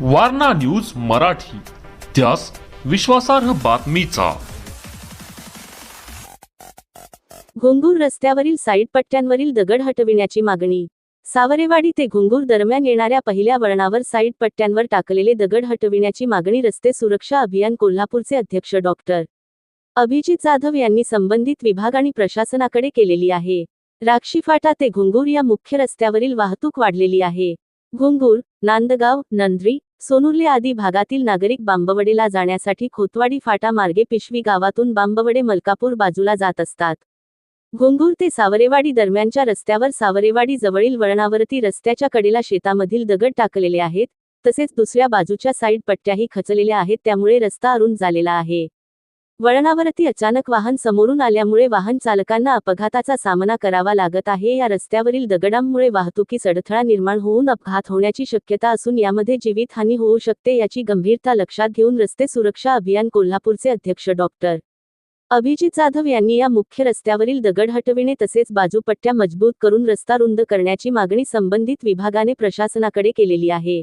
Warna news Marathi. त्यास विश्वासार्ह बातमीचा. घुंगूर रस्त्यावरील साईड पट्ट्यांवरील दगड हटविण्याची मागणी. सावरेवाडी ते घुंगूर दरम्यान येणाऱ्या पहिल्या वळणावर साईड पट्ट्यांवर टाकलेले दगड हटविण्याची मागणी रस्ते सुरक्षा अभियान कोल्हापूरचे अध्यक्ष डॉक्टर अभिजित जाधव यांनी संबंधित विभाग आणि प्रशासनाकडे केलेली आहे. राक्षी फाटा ते घुंगूर या मुख्य रस्त्यावरील वाहतूक वाढलेली आहे. घुंगूर नांदगाव नंद्री सोनुर्ले आदी भागातील नागरिक बांबवडेला जाण्यासाठी खोतवाडी फाटा मार्गे पिशवी गावातून बांबवडे मलकापूर बाजूला जात असतात. घुंगूर ते सावरेवाडी दरम्यानच्या रस्त्यावर सावरेवाडी जवळील वळणावरती रस्त्याच्या कडेला शेतामधील दगड टाकलेले आहेत तसेच दुसऱ्या बाजूच्या साईड पट्ट्याही खचलेल्या आहेत त्यामुळे रस्ता अरुण झालेला आहे. वळणावरती अचानक वाहन समोरून आल्यामुळे वाहन चालकांना अपघाताचा सामना करावा लागत आहे. या रस्त्यावरील दगडांमुळे वाहतुकीस अडथळा निर्माण होऊन अपघात होण्याची शक्यता असून यामध्ये जीवितहानी होऊ शकते याची गंभीरता लक्षात घेऊन रस्ते सुरक्षा अभियान कोल्हापूरचे अध्यक्ष डॉक्टर अभिजित जाधव यांनी या मुख्य रस्त्यावरील दगड हटविणे तसेच बाजूपट्ट्या मजबूत करून रस्ता रुंद करण्याची मागणी संबंधित विभागाने प्रशासनाकडे केलेली आहे.